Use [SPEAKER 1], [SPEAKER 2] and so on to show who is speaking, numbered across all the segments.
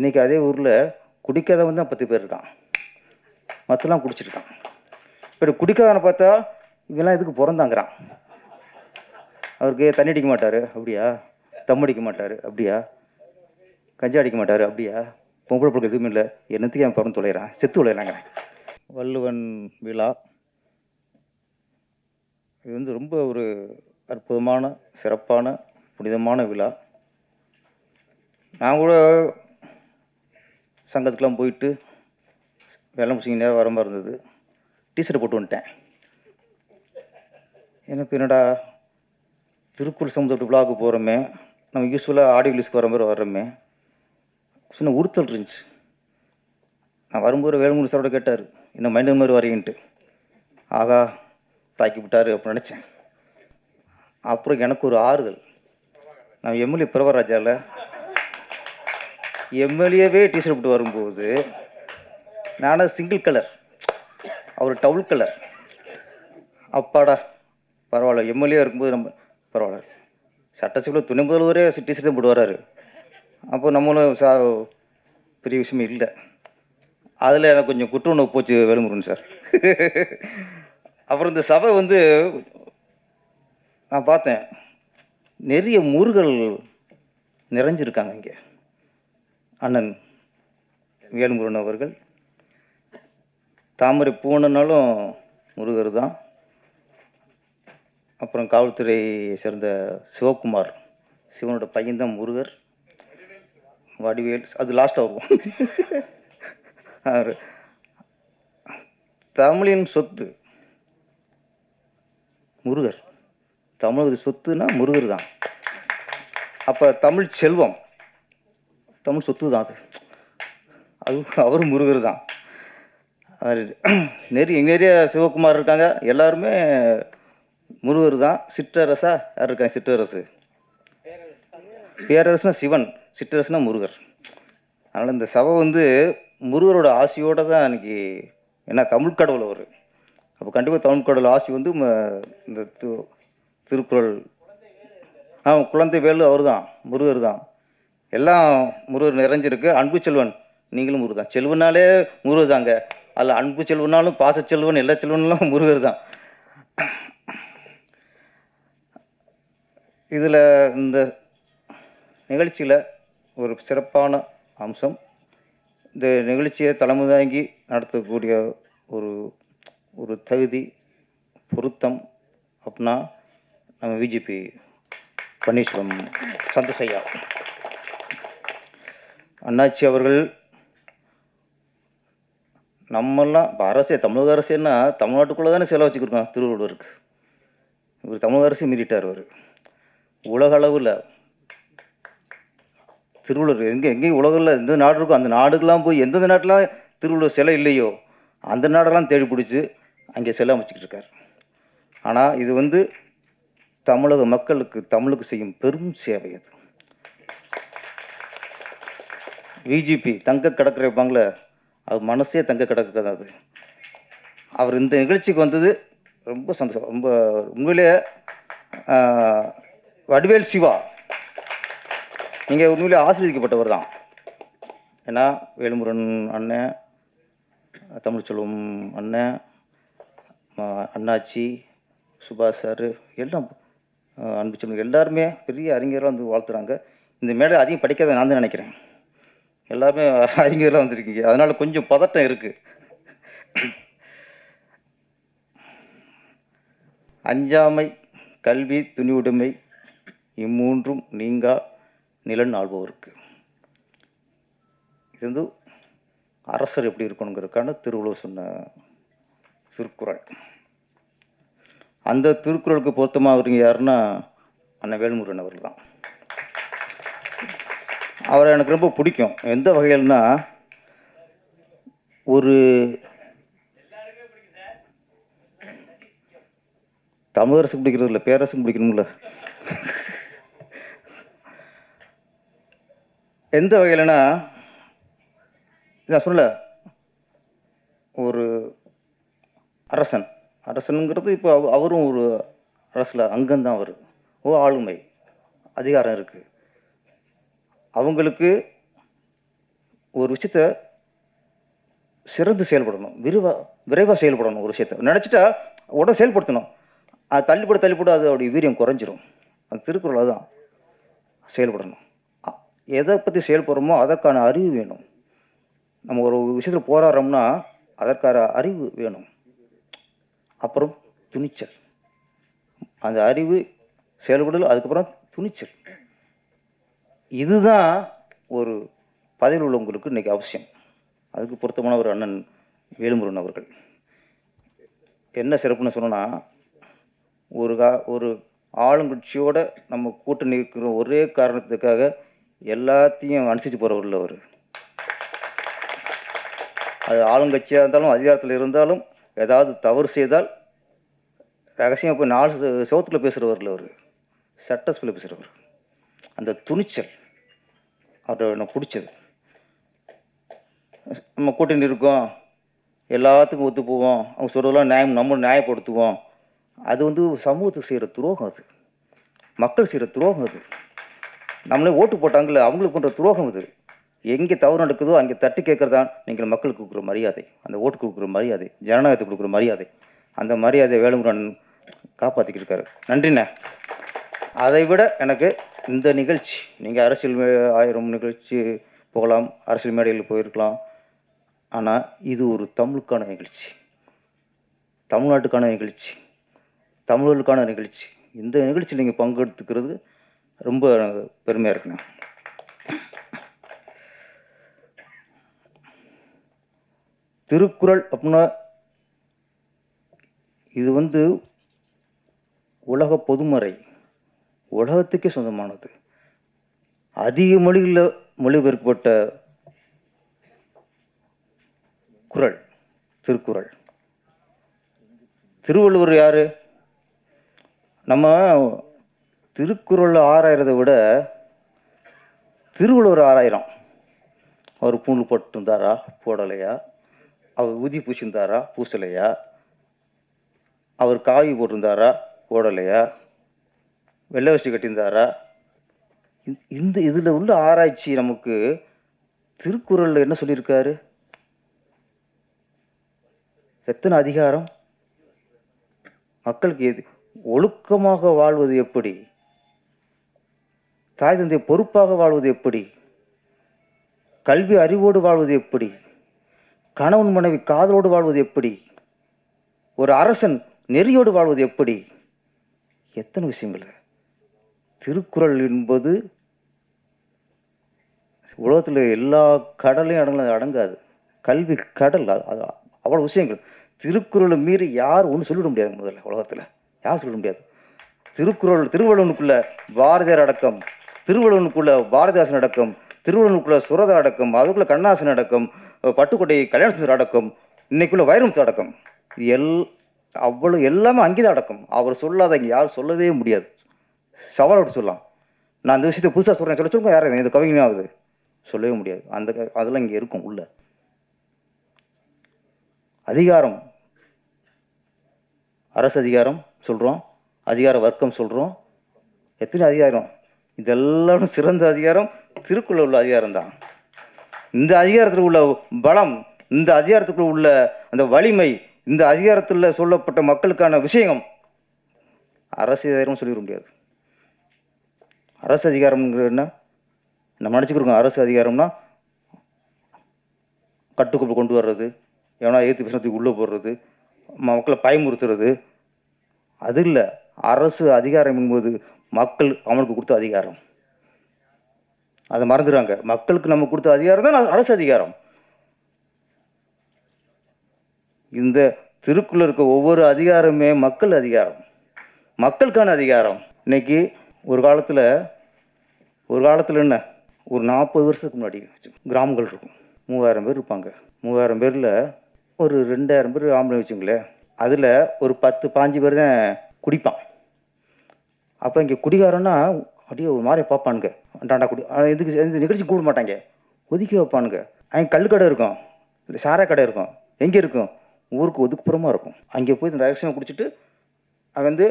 [SPEAKER 1] இன்றைக்கி அதே ஊரில் குடிக்காதவன் தான் பத்து பேர் இருக்கான். மற்றெல்லாம் குடிச்சிருக்கான். இப்போ குடிக்காதவனை பார்த்தா இவெல்லாம் எதுக்கு பிறந்தாங்கிறான்? அவருக்கு தண்ணி அடிக்க மாட்டார் அப்படியா? தம் அடிக்க மாட்டார் அப்படியா? கஞ்சா அடிக்க மாட்டார் அப்படியா? பொம்பளை பிள்ளை எதுவுமே இல்லை. என்னத்துக்கு என் பிறந்து தொலைகிறான் செத்து தொலைகிறாங்கிறேன் வள்ளுவன் விழா. இது வந்து ரொம்ப ஒரு அற்புதமான சிறப்பான புனிதமான விழா. நான் கூட சங்கத்துக்கெலாம் போயிட்டு வெள்ளம் பிடிச்சிங்க நேரம் வர மாதிரி இருந்தது. டிஷர்ட் போட்டு வந்துட்டேன். எனக்கு என்னடா திருக்குறள் சமுதிர விழாவுக்கு போகிறோமே நம்ம யூஸ்ஃபுல்லாக ஆடியோ லிஸ்க்கு வர மாதிரி வர்றோமே. சின்ன உறுத்தல் இருந்துச்சு. நான் வரும்போது வேலுமூணு சாரோட கேட்டார் என்ன மைண்ட் மாதிரி வரீங்கன்ட்டு ஆகா தாக்கி விட்டார் அப்படின்னு நினச்சேன். அப்புறம் எனக்கு ஒரு ஆறுதல். நான் எம்எல்ஏ பிரபராஜாவில் எம்எல்ஏவே டிஷர்ட் போட்டு வரும்போது நானும் சிங்கிள் கலர் அவர் டவுல் கலர் அப்பாடா பரவாயில்ல. எம்எல்ஏ இருக்கும்போது நம்ம பரவாயில்ல. சட்டசபையில் துணை முதல்வரே டிஷர்ட் தான் போட்டு வராரு. அப்போ நம்மளும் சா பெரிய விஷயமே இல்லை. அதில் எனக்கு கொஞ்சம் குற்ற உணவு போச்சு வேலுமுருகன் சார். அப்புறம் இந்த சபை வந்து நான் பார்த்தேன் நிறைய முருகல் நிறைஞ்சிருக்காங்க இங்கே. அண்ணன் வேல்முருகன் அவர்கள். தாமரை பூனனாலும் முருகர் தான். அப்புறம் காவல்துறையை சேர்ந்த சிவகுமார். சிவனோட பையன்தான் முருகர். வடிவேல் அது லாஸ்ட்டாக வருவோம். அவர். தமிழின் சொத்து. முருகர். தமிழ் சொத்துனா முருகர் தான். அப்போ தமிழ் செல்வம். தமிழ் சொத்து தான் அது. அது அவர் முருகர் தான். அவரு எங்கள் நிறைய சிவகுமார் இருக்காங்க. எல்லாருமே முருகர் தான். சிற்றரசா யார் இருக்காங்க? சிற்றரசு. பேரரசுனா சிவன் சிற்றரசுனா முருகர். அதனால் இந்த சபை வந்து முருகரோட ஆசையோடு தான் அன்றைக்கி ஏன்னா தமிழ் கடவுள் அவர். அப்போ கண்டிப்பாக தமிழ் கடவுள் ஆசி வந்து இந்த திருக்குறள். ஆ குழந்தை வேலு அவர் தான் முருகர் தான். எல்லாம் முருகர் நிறைஞ்சிருக்கு. அன்பு செல்வன் நீங்களும் முருகர் தான். செல்வனாலே முருகர் தாங்க. அதில் அன்பு செல்வனாலும் பாச செல்வன் எல்லா செல்வனாலும் முருகர் தான். இதில் இந்த நிகழ்ச்சியில் ஒரு சிறப்பான அம்சம் இந்த நிகழ்ச்சியை தலைமை தாங்கி நடத்தக்கூடிய ஒரு ஒரு தகுதி பொருத்தம் அப்படின்னா நம்ம விஜிபி பன்னீர்செல்வம் சந்தோஷையா அண்ணாச்சி அவர்கள் நம்மெல்லாம் இப்போ அரசே தமிழக அரசேன்னா தமிழ்நாட்டுக்குள்ளே தானே செலவு வச்சுக்கிருக்கோம் திருவள்ளுவருக்கு. இவர் தமிழக அரசு மீறிட்டார் அவர். உலக அளவில் திருவள்ளுவர் எங்கே எங்கேயும் உலகில் எந்த நாடு இருக்கோ அந்த நாடுக்கெல்லாம் போய் எந்தெந்த நாட்டிலாம் திருவள்ளுவர் சிலை இல்லையோ அந்த நாடெல்லாம் தேடி பிடிச்சி அங்கே சிலை அமைச்சிக்கிட்டு இருக்கார். ஆனால் இது வந்து தமிழக மக்களுக்கு தமிழுக்கு செய்யும் பெரும் சேவை அது. விஜிபி தங்க கடற்கரை வைப்பாங்களே அது மனசே தங்க கடற்கரை தான் அது. அவர் இந்த நிகழ்ச்சிக்கு வந்தது ரொம்ப சந்தோஷம். ரொம்ப உண்மையிலேயே வடிவேல் சிவா. நீங்கள் உண்மையிலே ஆசிரியக்கப்பட்டவர் தான். ஏன்னா வேலுமுருகன் அண்ணன் தமிழ்ச்செல்வம் அண்ணன் அண்ணாச்சி சுபாஷ் சார் எல்லாம் அன்பு செல்வன் எல்லாருமே பெரிய அறிஞராக வந்து வாழ்த்துறாங்க. இந்த மேடை அதிகம் படிக்காத நான் தான் நினைக்கிறேன். எல்லாமே அறிஞராக வந்திருக்கீங்க. அதனால கொஞ்சம் பதட்டம் இருக்குது அஞ்சாமை கல்வி துணிவுடைமை இம்மூன்றும் நீங்கா நிலன் ஆள்பவருக்கு இது வந்து அரசர் எப்படி இருக்கணுங்கிறதுக்கான திருவள்ளுவர் சொன்ன திருக்குறள். அந்த திருக்குறளுக்கு பொருத்தமாக அவருங்க யாருன்னா அண்ணன் வேல்முருகன் அவர்கள் தான். அவரை எனக்கு ரொம்ப பிடிக்கும். எந்த வகையில்னா ஒரு தமிழரசு பிடிக்கிறது இல்லை பேரரசு பிடிக்கணும்ல. எந்த வகையிலனா நான் சொல்ல ஒரு அரசன். அரசனுங்கிறது இப்போ அவ- அவரும் ஒரு அரசில் அங்கம்தான் அவர். ஓ ஆளுமை. அதிகாரம் இருக்குது அவங்களுக்கு ஒரு விஷயத்த சிறந்து செயல்படணும் விரிவாக விரைவாக செயல்படணும் ஒரு விஷயத்த. நினச்சிட்டா உடனே செயல்படுத்தணும். அது தள்ளிப்பட தள்ளிப்பட அது அவருடைய வீரியம் குறைஞ்சிரும். அந்த திருக்குறள் அதுதான். செயல்படணும். அ- எதை பற்றி செயல்படுறோமோ அதற்கான அறிவு வேணும். நம்ம ஒரு விஷயத்தில் போராடுறோம்னா அதற்கான அறிவு வேணும். அப்புறம் துணிச்சல். அந்த அறிவு செயல்படல் அதுக்கப்புறம் துணிச்சல். இதுதான் ஒரு பதவியில் உள்ளவங்களுக்கு இன்றைக்கி அவசியம். அதுக்கு பொருத்தமான ஒரு அண்ணன் வேலுமுருகன் அவர்கள். என்ன சிறப்புன்னு சொன்னோன்னா ஒரு கா ஒரு ஆளுங்கட்சியோட நம்ம கூட்டணி இருக்கிற ஒரே காரணத்துக்காக எல்லாத்தையும் அனுசரித்து போகிறவர்கள் அவர். அது ஆளுங்கட்சியாக இருந்தாலும் அதிகாரத்தில் இருந்தாலும் ஏதாவது தவறு செய்தால் ரகசியம் போய் நாலு செ- செவத்துல பேசுகிறவரில் அவர். சட்டஸ்பில் பேசுகிறவர் அந்த துணிச்சல். அவரை எனக்கு பிடிச்சது நம்ம கூட்டணி இருக்கோம் எல்லாத்துக்கும் ஒத்து போவோம். அவங்க சொல்கிறதெல்லாம் நியாயம் நம்ம நியாயப்படுத்துவோம். அது வந்து சமூகத்துக்கு செய்கிற துரோகம் அது. மக்கள் செய்கிற துரோகம் அது. நம்மளே ஓட்டு போட்டாங்கல்ல அவங்களுக்கு பண்ணுற துரோகம் அது. எங்கே தவறு நடக்குதோ அங்கே தட்டி கேட்குறதான் நீங்கள் மக்களுக்கு கொடுக்குற மரியாதை. அந்த ஓட்டுக்கு கொடுக்குற மரியாதை. ஜனநாயகத்துக்கு கொடுக்குற மரியாதை. அந்த மரியாதை வேலுமுருகன் காப்பாற்றிக்கிட்டு இருக்காரு. நன்றிண்ணே. அதை விட எனக்கு இந்த நிகழ்ச்சி நீங்கள் அரசியல் ஆயிரம் நிகழ்ச்சி போகலாம் அரசியல் மேடையில் போயிருக்கலாம். ஆனால் இது ஒரு தமிழுக்கான நிகழ்ச்சி. தமிழ்நாட்டுக்கான நிகழ்ச்சி. தமிழர்களுக்கான நிகழ்ச்சி. இந்த நிகழ்ச்சியில் நீங்கள் பங்கெடுத்துக்கிறது ரொம்ப பெருமையாக இருக்குங்க திருக்குறள் அப்படின்னா இது வந்து உலக பொதுமறை. உலகத்துக்கே சொந்தமானது. அதிக மொழிகளில் மொழிபெயர்க்கப்பட்ட குறள் திருக்குறள். திருவள்ளுவர் யார்? நம்ம திருக்குறள் ஆராயிறதை விட திருவள்ளுவர் ஆராயிரம் அவர் பூண்டு போட்டிருந்தாரா? போடலையா? அவர் ஊதி பூசியிருந்தாரா பூசலையா? அவர் காவி போட்டிருந்தாரா? போடலையா? வெள்ளை வச்சு கட்டியிருந்தாரா? இந்த- இந்த இதில் உள்ள ஆராய்ச்சி நமக்கு திருக்குறளில் என்ன சொல்லியிருக்காரு? எத்தனை அதிகாரம்? மக்களுக்கு எது ஒழுக்கமாக வாழ்வது எப்படி? தாய் தந்தை பொறுப்பாக வாழ்வது எப்படி? கல்வி அறிவோடு வாழ்வது எப்படி? கணவன் மனைவி காதலோடு வாழ்வது எப்படி? ஒரு அரசன் நெறியோடு வாழ்வது எப்படி? எத்தனை விஷயங்கள் திருக்குறள் என்பது உலகத்தில் எல்லா கடலையும் அடங்கல அடங்காது. கல்வி கடல் அது அது அவ்வளோ விஷயங்கள். திருக்குறளை மீறி யார் ஒன்றும் சொல்லிட முடியாது முதல்ல உலகத்தில். யார் சொல்லிட முடியாது? திருக்குறள் திருவள்ளுவனுக்குள்ள பாரதியார் அடக்கம் திருவள்ளுவனுக்குள்ள பாரதிதாசன் அடக்கம் திருவள்ளுவனுக்குள்ள சுரதா அடக்கம் அதுக்குள்ள கண்ணாசன் அடக்கம் பட்டுக்கோட்டை கல்யாண சுந்தர் அடக்கம் இன்னைக்குள்ள வைரமுத்து அடக்கம். இது எல் அவ்வளோ எல்லாமே அங்கேதான் அடக்கம். அவர் சொல்லாத இங்கே யாரும் சொல்லவே முடியாது. சவால் விட்டு சொல்லலாம். நான் அந்த விஷயத்தை புதுசாக சொல்கிறேன் சொல்ல சொல்லுங்க யார் இது? கவிஞனா ஆகுது. சொல்லவே முடியாது. அந்த க- அதெல்லாம் இங்கே இருக்கும் உள்ள. அதிகாரம். அரசு அதிகாரம் சொல்கிறோம் அதிகார வர்க்கம் சொல்கிறோம் எத்தனை அதிகாரம்? இதெல்லாம் சிறந்த அதிகாரம். திருக்குறள் உள்ள அதிகாரம் தான். இந்த அதிகாரத்தில் உள்ள பலம் இந்த அதிகாரத்துக்குள்ள உள்ள அந்த வலிமை இந்த அதிகாரத்தில் சொல்லப்பட்ட மக்களுக்கான விஷயம் அரசு அதிகாரம் சொல்லிட முடியாது. அரசு அதிகாரம்ங்கிறது என்ன? நம்ம நினச்சிக்கிறோம் அரசு அதிகாரம்னா கட்டுக்கோப்பு கொண்டு வர்றது எவனா ஏற்று பிரச்சனத்துக்கு உள்ளே போடுறது மக்களை பயமுறுத்துறது. அது இல்லை அரசு அதிகாரம் என்பது மக்கள் அவனுக்கு கொடுத்த அதிகாரம். அதை மறந்துடுறாங்க மக்களுக்கு நம்ம கொடுத்த அதிகாரம் தான் அரசு அதிகாரம். இந்த திருக்குள்ள இருக்க ஒவ்வொரு அதிகாரமே மக்கள் அதிகாரம். மக்களுக்கான அதிகாரம். இன்னைக்கு ஒரு காலத்தில் ஒரு காலத்தில் என்ன? ஒரு நாற்பது வருஷத்துக்கு முன்னாடி கிராமங்கள் இருக்கும். மூவாயிரம் பேர் இருப்பாங்க. மூவாயிரம் பேரில் ஒரு ரெண்டாயிரம் பேர் ஆம்பளை வச்சுங்களேன் அதில் ஒரு பத்து பாஞ்சு பேர் தான் குடிப்பான். அப்போ இங்கே குடிகாரன்னா அப்படியே ஒரு மாதிரி பார்ப்பானுங்க. டாண்டா குடி எதுக்கு இதுக்கு இந்த நிகழ்ச்சி கூட மாட்டாங்க. ஒதுக்கி வைப்பானுங்க. அங்கே கடை இருக்கும். இல்லை சாரா கடை இருக்கும். எங்கே இருக்கும்? ஊருக்கு ஒதுக்குப்புறமா இருக்கும். அங்கே போய் இந்த ரகசியம் குடிச்சிட்டு அவன் வந்து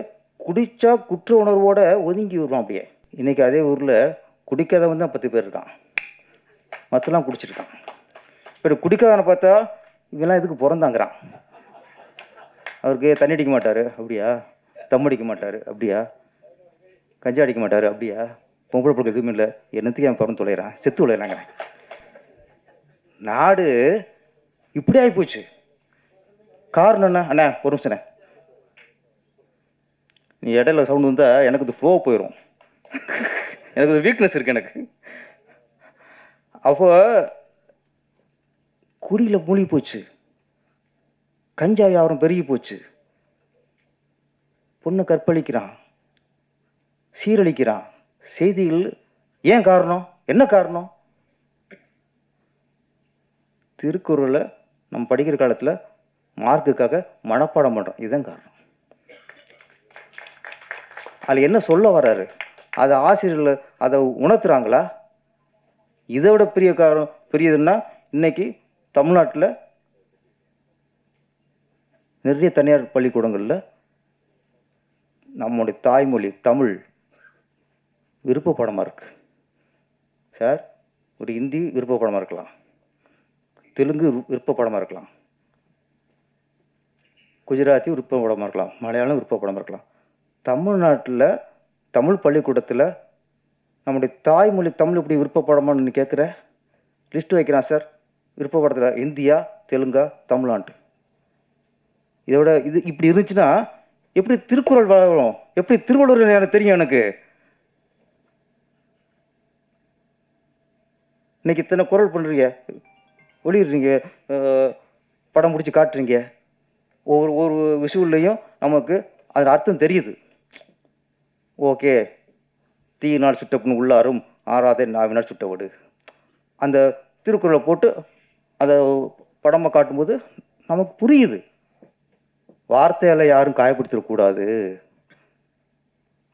[SPEAKER 1] குடித்தா குற்ற உணர்வோடு ஒதுங்கி வருவான் அப்படியே. இன்னைக்கு அதே ஊரில் குடிக்காதவன் தான் பத்து பேர் இருக்கான். மற்றெல்லாம் குடிச்சிருக்கான். இப்போ குடிக்காதவனை பார்த்தா இவெல்லாம் இதுக்கு பிறந்தாங்கிறான். அவருக்கு தண்ணி அடிக்க மாட்டார் அப்படியா? தம் அடிக்க மாட்டார் அப்படியா? கஞ்சா அடிக்க மாட்டார் அப்படியா? பொம்பளை பொழுது எதுவுமே இல்லை. என்னத்துக்கு என் பிறந்து தொலைகிறான் செத்து தொலைகிறாங்க நாடு இப்படி ஆகிப்போச்சு காரணம் என்ன? அண்ணா ஒரு நிமிஷம் நீ இடையில சவுண்டு வந்தால் எனக்கு இது ஃப்ளோ போயிடும் எனக்கு ஒரு வீக்னஸ் இருக்கு எனக்கு. அப்போ குடியில் மூழ்கி போச்சு. கஞ்சா வியாபாரம் பெருகி போச்சு. பொண்ணு கற்பழிக்கிறான். சீரழிக்கிறான். செய்திகள் ஏன் காரணம்? என்ன காரணம்? திருக்குறளை நம்ம படிக்கிற காலத்தில் மார்க்குக்காக மனப்பாடம் பண்ணுறோம் இதுதான் காரணம். அதில் என்ன சொல்ல வர்றாரு? அதை ஆசிரியர்கள் அதை உணர்த்துறாங்களா? இதை விட பெரிய காரணம் பெரியதுன்னா இன்னைக்கு தமிழ்நாட்டில் நிறைய தனியார் பள்ளிக்கூடங்களில் நம்முடைய தாய்மொழி தமிழ் விருப்ப இருக்குது சார் ஒரு ஹிந்தி விருப்பப்படமாக இருக்கலாம். தெலுங்கு விருப்ப பாடமாக இருக்கலாம். குஜராத்தி விருப்பப்படமாக இருக்கலாம். மலையாளம் விருப்பப்படமாக இருக்கலாம். தமிழ்நாட்டில் தமிழ் பள்ளிக்கூடத்தில் நம்முடைய தாய்மொழி தமிழ் இப்படி விருப்பப்படமான்னு நீ கேட்குற லிஸ்ட் வைக்கிறான் சார். விருப்பப்படத்தில் இந்தியா தெலுங்கா தமிழ்நாட்டு. இதோட இது இப்படி இருந்துச்சுன்னா எப்படி திருக்குறள் வளரும்? எப்படி திருவள்ளுவர் எனக்கு தெரியும் எனக்கு? இன்னைக்கு இத்தனை குரல் பண்ணுறீங்க ஒளிடுறீங்க படம் பிடிச்சி காட்டுறீங்க. ஒவ்வொரு ஒரு விஷுவல்லையும் நமக்கு அதில் அர்த்தம் தெரியுது. ஓகே தீயினால் சுட்டப்புண் உள்ளாரும் ஆறாதே நாவினால் சுட்டவடு. அந்த திருக்குறளை போட்டு அதை படமாக காட்டும்போது நமக்கு புரியுது. வார்த்தையால் யாரும் காயப்படுத்திடக்கூடாது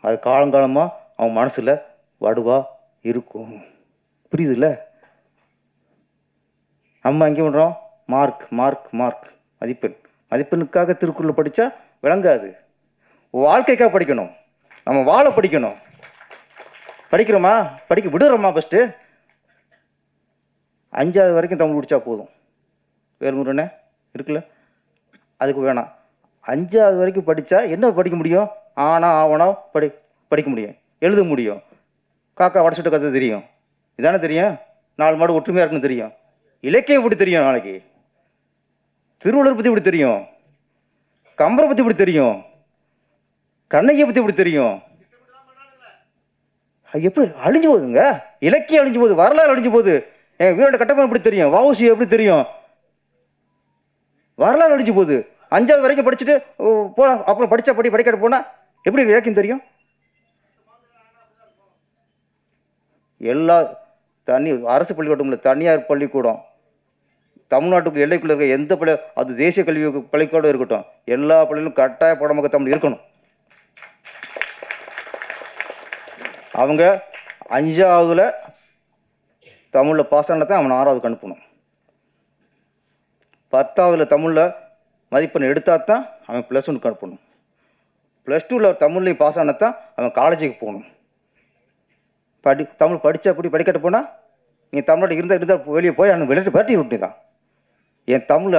[SPEAKER 1] அது காலங்காலமாக அவன் மனசில் வடுவா இருக்கும். புரியுதுல்ல? நம்ம எங்கே பண்ணுறோம் மார்க் மார்க் மார்க். மதிப்பெண். மதிப்பெண்ணுக்காக திருக்குறள் படித்தா விளங்காது. வாழ்க்கைக்காக படிக்கணும். நம்ம வாழ படிக்கணும். படிக்கிறோமா? படிக்க விடுறோமா ஃபஸ்ட்டு அஞ்சாவது வரைக்கும் தமிழ் பிடிச்சா போதும். வேறுமுருண்ணே இருக்குல்ல? அதுக்கு வேணாம். அஞ்சாவது வரைக்கும் படித்தா என்ன படிக்க முடியும்? ஆனா ஆவணா படி படிக்க முடியும். எழுத முடியும். காக்கா வடச்சுட்ட கதை தெரியும். இதானே தெரியும்? நாலு மாடு ஒற்றுமையாக இருக்குன்னு தெரியும். இலக்கியம் இப்படி தெரியும் நாளைக்கு? திருவள்ளுவர் பற்றி இப்படி தெரியும்? கம்பரை பற்றி இப்படி தெரியும்? கண்ணகியை பற்றி எப்படி தெரியும்? அது எப்படி அழிஞ்சு போகுதுங்க? இலக்கியம் அழிஞ்சு போகுது வரலாறு அழிஞ்சு போகுது. என் வீரோட கட்டமைப்பு எப்படி தெரியும்? வவுசி எப்படி தெரியும்? வரலாறு அழிஞ்சு போகுது. அஞ்சாவது வரைக்கும் படிச்சுட்டு போகலாம் அப்புறம் படிச்சா படி படிக்காட்டு போனா எப்படி இலக்கியம் தெரியும்? எல்லா தனி அரசு பள்ளிக்கூடம் இல்லை தனியார் பள்ளிக்கூடம். தமிழ்நாட்டுக்கு எல்லைக்குள்ள இருக்க எந்த பள்ளி அது தேசிய கல்வி பள்ளிக்கூடம் இருக்கட்டும். எல்லா பள்ளியிலும் கட்டாய பாடமாக தமிழ் இருக்கணும். அவங்க அஞ்சாவதுல தமிழில் பாஸ் தான் அவன் ஆறாவதுக்கு அனுப்பணும். பத்தாவதுல தமிழில் மதிப்பெண் எடுத்தால் தான் அவன் ப்ளஸ் ஒனுக்கு அனுப்பணும். ப்ளஸ் டூவில் தமிழ்லையும் பாஸ் ஆனதான் அவன் காலேஜுக்கு போகணும். படி தமிழ் படித்தா அப்படி படிக்கட்டு போனால் நீ தமிழ்நாடு இருந்தால் இருந்தால் வெளியே போய் அவனை விளையாட்டு விரட்டி விட்டு தான் என் தமிழ்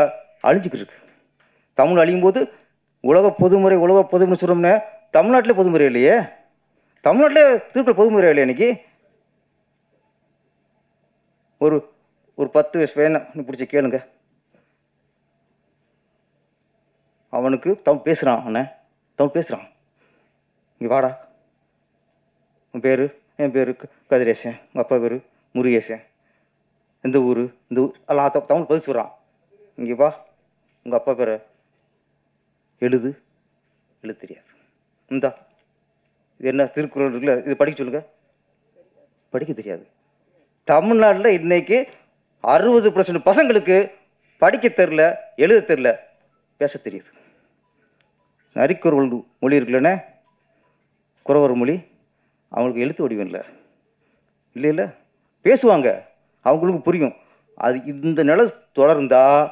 [SPEAKER 1] அழிஞ்சிக்கிட்டு இருக்கு. தமிழ் அழியும் போது உலக பொதுமுறை உலக பொதுமுறை சொல்கிறோம்னே தமிழ்நாட்டிலே பொதுமுறை இல்லையே. தமிழ்நாட்டில் திருக்குறள் பொதுமுறை இல்லையா இன்னைக்கு? ஒரு ஒரு பத்து வயசு வேணும் பிடிச்சி கேளுங்க. அவனுக்கு தமிழ் பேசுகிறான் அவனை தமிழ் பேசுகிறான் இங்கே வாடா. உன் பேர் என் பேர் கதிரேசன். உங்கள் அப்பா பேர் முருகேசன். எந்த ஊர்? இந்த ஊர் எல்லாம் தமிழ் பதில் சொல்கிறான் இங்கே வா. உங்கள் அப்பா பேரை எழுது. எழுது தெரியாது. இந்தா. இது என்ன திருக்குறள் இருக்குல்ல? இது படிக்க சொல்லுங்க. படிக்க தெரியாது. தமிழ்நாட்டில் இன்னைக்கு அறுபது பர்சன்ட் பசங்களுக்கு படிக்க தெரில எழுத தெரில பேச தெரியுது. நரிக்குறவள் மொழி இருக்குல்லண்ணே குறவர் மொழி. அவங்களுக்கு எழுத்து வடிவம் இல்லை. இல்லை இல்லை. பேசுவாங்க. அவங்களுக்கு புரியும். அது இந்த நிலை தொடர்ந்தால்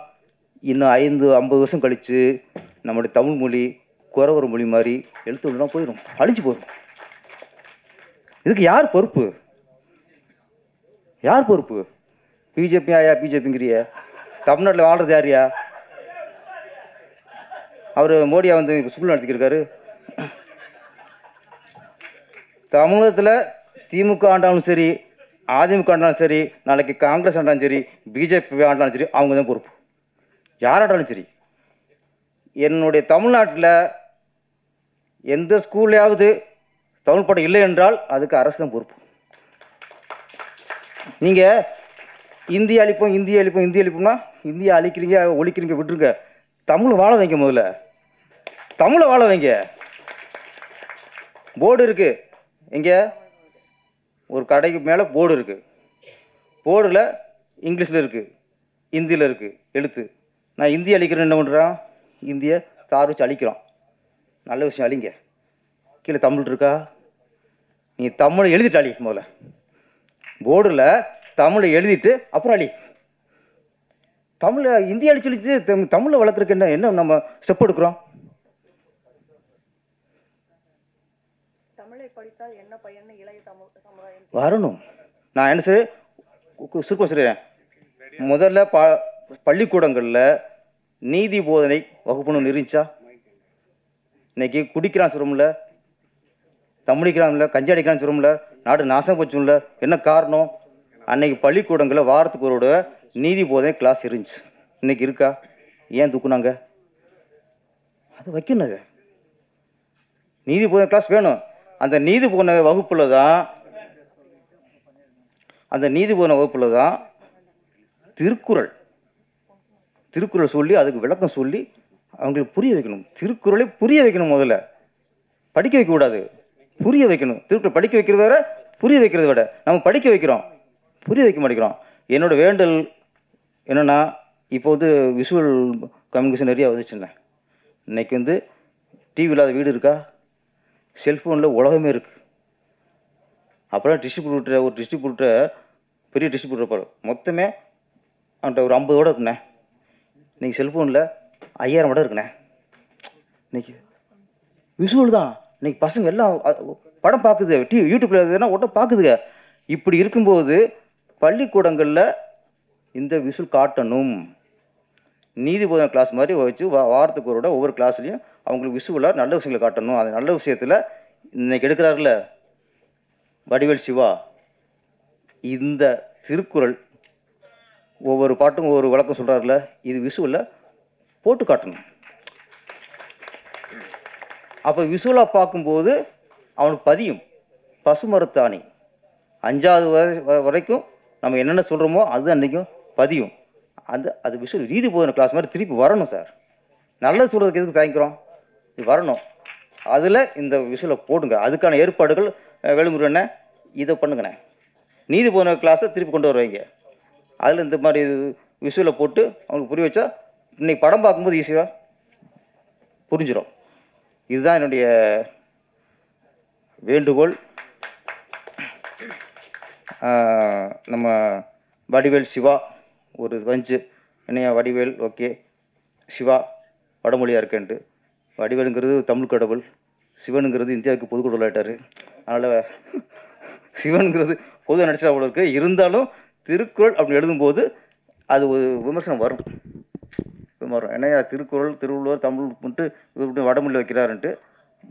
[SPEAKER 1] இன்னும் ஐந்து ஐம்பது வருஷம் கழித்து நம்முடைய தமிழ் மொழி குறவர் மொழி மாதிரி எழுத்து வடிவம் போயிடும் அழிஞ்சு போயிடும் இதுக்கு யார் பொறுப்பு? யார் பொறுப்பு? பிஜேபி ஆயா பிஜேபிங்கிறிய? தமிழ்நாட்டில் வாழ்றது யாரியா? அவர் மோடியா வந்து ஸ்கூல் நடத்திக்கிருக்காரு. தமிழகத்தில் திமுக ஆண்டாலும் சரி அதிமுக ஆண்டாலும் சரி நாளைக்கு காங்கிரஸ் ஆண்டாலும் சரி பிஜேபி ஆண்டாலும் சரி அவங்க தான் பொறுப்பு. யார் ஆண்டாலும் சரி. என்னுடைய தமிழ்நாட்டில் எந்த ஸ்கூல்லையாவது தமிழ் படம் இல்லை என்றால் அதுக்கு அரசு தான் பொறுப்பு. நீங்கள் இந்திய அழிப்போம் இந்திய அழிப்போம் இந்திய அழிப்போம்னா இந்தியா அழிக்கிறீங்க ஒழிக்கிறீங்க விட்டுருங்க. தமிழ் வாழ வைங்க முதல்ல. தமிழை வாழ வைங்க. போர்டு இருக்குது இங்கே ஒரு கடைக்கு மேலே போர்டு இருக்குது போர்டில் இங்கிலீஷில் இருக்குது ஹிந்தியில் இருக்குது எழுத்து. நான் இந்தி அழிக்கிறேன் என்ன பண்ணுறான் இந்தியை தார் வச்சு அழிக்கிறோம். நல்ல விஷயம் அழிங்க. கீழே தமிழ் இருக்கா? நீ தமிழை எழுதிட்டு அழி முதல்ல. போர்டில் தமிழை எழுதிட்டு அப்புறம் அழி. தமிழை இந்திய அழிச்சு அழிச்சு தமி- தமிழை வளர்க்குறதுக்கு என்ன என்ன நம்ம ஸ்டெப் எடுக்கிறோம்? வரணும். நான் என்ன சரி சுருக்கம் சொல்கிறேன் முதல்ல ப பள்ளிக்கூடங்களில் நீதி போதனை வகுப்புன்னு இருந்துச்சா? இன்னைக்கு குடிக்கிறான் சொல்லும்ல தமிழிக்கிறான்ல கஞ்சி அடிக்கிறான்னு சொல்லும்ல நாடு நாசம் போச்சும்ல என்ன காரணம்? அன்னைக்கு பள்ளிக்கூடங்களில் வாரத்துக்கு ஒரு தடவை நீதி போதனை கிளாஸ் இருந்துச்சு. இன்னைக்கு இருக்கா? ஏன் தூக்குனாங்க? அது வைக்கணும் அது. நீதி போதனை கிளாஸ் வேணும். அந்த நீதி போன வகுப்பில் தான் அந்த நீதி போன வகுப்பில் தான் திருக்குறள். திருக்குறள் சொல்லி அதுக்கு விளக்கம் சொல்லி அவங்களுக்கு புரிய வைக்கணும். திருக்குறளை புரிய வைக்கணும் முதல்ல. படிக்க வைக்கக்கூடாது. புரிய வைக்கணும். திருக்குறள் படிக்க வைக்கிறத விட புரிய வைக்கிறத விட நம்ம படிக்க வைக்கிறோம். புரிய வைக்க மாட்டேங்கிறோம். என்னோட வேண்டல் என்னென்னா இப்போ வந்து விஷுவல் கம்யூனிகேஷன் நிறையா வந்துச்சுண்ணே இன்றைக்கி வந்து டிவி இல்லாத வீடு இருக்கா? செல்ஃபோனில் உலகமே இருக்குது அப்புறம் டிஸ்ட்ரிபியூட்டர் ஒரு டிஸ்ட்ரிபியூட்டர் பெரிய டிஸ்ட்ரிபியூட்டர் பாரு மொத்தமே அவன்கிட்ட ஒரு ஐம்பது கூட இருக்குண்ணே. நீங்கள் செல்ஃபோனில் ஐயாயிரம் கூட இருக்குண்ணே. இன்னைக்கு விசுவல் தான். இன்னைக்கு பசங்க எல்லாம் படம் பார்க்குது. டி யூடியூப்ல எதுனா உடனே பார்க்குதுங்க. இப்படி இருக்கும்போது பள்ளிக்கூடங்களில் இந்த விசுல் காட்டணும். நீதிபோதனை கிளாஸ் மாதிரி வச்சு வா வாரத்துக்கு ஒரு ஒவ்வொரு கிளாஸ்லையும் அவங்களுக்கு விசுவலாக நல்ல விஷயங்களை காட்டணும். அந்த நல்ல விஷயத்தில் இன்னைக்கு எடுக்கிறாருல வடிவேல் சிவா இந்த திருக்குறள் ஒவ்வொரு பாட்டும் ஒவ்வொரு விளக்கம் சொல்கிறாருல இது விஷுவலில் போட்டு காட்டணும். அப்போ விஷுவலாக பார்க்கும்போது அவனுக்கு பதியும். பசுமரத்தாணி அஞ்சாவது வரைக்கும் நம்ம என்னென்ன சொல்கிறோமோ அது அன்றைக்கும் பதியும். அந்த அது விஷுவல் ரீதி போதன கிளாஸ் மாதிரி திருப்பி வரணும் சார் நல்லது சொல்கிறதுக்கு எதுக்கு தயங்குறோம் இது வரணும். அதில் இந்த விஷுவலை போடுங்க. அதுக்கான ஏற்பாடுகள் வேலுமுருகண்ணே இதை பண்ணுங்கண்ணே. நீதி போன கிளாஸை திருப்பி கொண்டு வருவீங்க. அதில் இந்த மாதிரி விஷுவலை போட்டு அவங்களுக்கு புரிய வச்சா இன்னைக்கு படம் பார்க்கும்போது ஈஸியாக புரிஞ்சிடும் இதுதான் என்னுடைய வேண்டுகோள். நம்ம வடிவேல் சிவா ஒரு வஞ்சு என்னையா வடிவேல் ஓகே. சிவா வடமொழியாக இருக்கேன்ட்டு வடிவேலுங்கிறது தமிழ் கடவுள் சிவனுங்கிறது இந்தியாவுக்கு பொது கடவுள் அதனால் சிவனுங்கிறது பொது நடிச்சா அவ்வளோ இருக்கு. இருந்தாலும் திருக்குறள் அப்படி எழுதும்போது அது ஒரு விமர்சனம் வரும். வரும் என்னையா திருக்குறள் திருவள்ளுவர் தமிழ் மட்டும் இது வடமொழி வைக்கிறாருன்ட்டு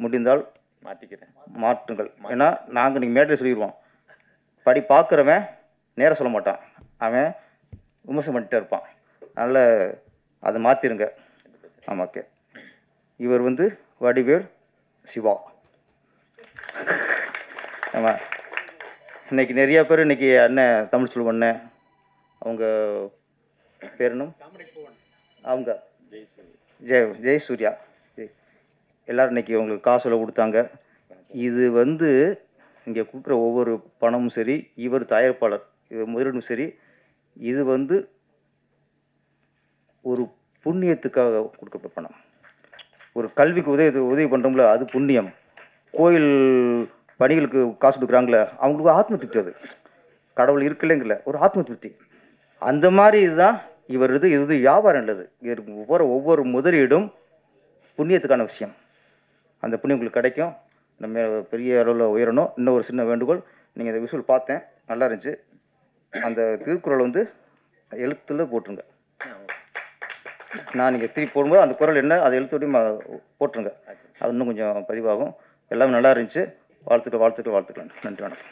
[SPEAKER 1] முடிந்தால்
[SPEAKER 2] மாத்திக்கிறேன்.
[SPEAKER 1] மாற்றுங்கள். ஏன்னா நாங்கள் நீங்கள் மேடையில் சொல்லிடுவோம் படி பார்க்குறவன் நேராக சொல்ல மாட்டான். அவன் விமர்சனம் பண்ணிட்டே இருப்பான். அதனால் அதை மாற்றிருங்க ஆமாம் ஓகே. இவர் வந்து வடிவேல் சிவா. ஆமாம் இன்னைக்கு நிறைய பேர் இன்னைக்கு அண்ணன் தமிழ் செல்வன் அண்ணன் அவங்க பேர் என்ன அவங்க. ஜெய் ஜெய் சூர்யா. ஜெய். எல்லாரும் இன்னைக்கு உங்களுக்கு காசுல கொடுத்தாங்க. இது வந்து இங்கே கொடுக்குற ஒவ்வொரு பணமும் சரி இவர் தயாரிப்பாளர் இவர் முதலீடும் சரி இது வந்து ஒரு புண்ணியத்துக்காக கொடுக்கப்பட்ட பணம். ஒரு கல்விக்கு உதவி உதவி பண்ணுறோம்ல அது புண்ணியம். கோயில் பணிகளுக்கு காசு கொடுக்குறாங்களே அவங்களுக்கு ஆத்ம திருப்தி அது. கடவுள் இருக்குல்லைங்கல்ல ஒரு ஆத்ம திருப்தி. அந்த மாதிரி இதுதான் இவர் இது இது வியாபாரம் இல்லது இதற்கு ஒவ்வொரு ஒவ்வொரு முதலீடும் புண்ணியத்துக்கான விஷயம். அந்த புண்ணியம் உங்களுக்கு கிடைக்கும். நம்ம பெரிய அளவில் உயரணும். இன்னும் ஒரு சின்ன வேண்டுகோள். நீங்கள் இந்த விஷுவல் பார்த்தேன். நல்லா இருந்துச்சு. அந்த திருக்குறள் வந்து எழுத்துல போட்டுருங்க. நான் நீங்கள் திருப்பி போடும்போது அந்த குரல் என்ன அதை எழுத்தோடையும் போட்டுருங்க. அது இன்னும் கொஞ்சம் பதிவாகும். எல்லாமே நல்லா இருந்துச்சு. வாழ்த்துக்கள் வாழ்த்துக்கள் வாழ்த்துக்கள். நன்றி வணக்கம்.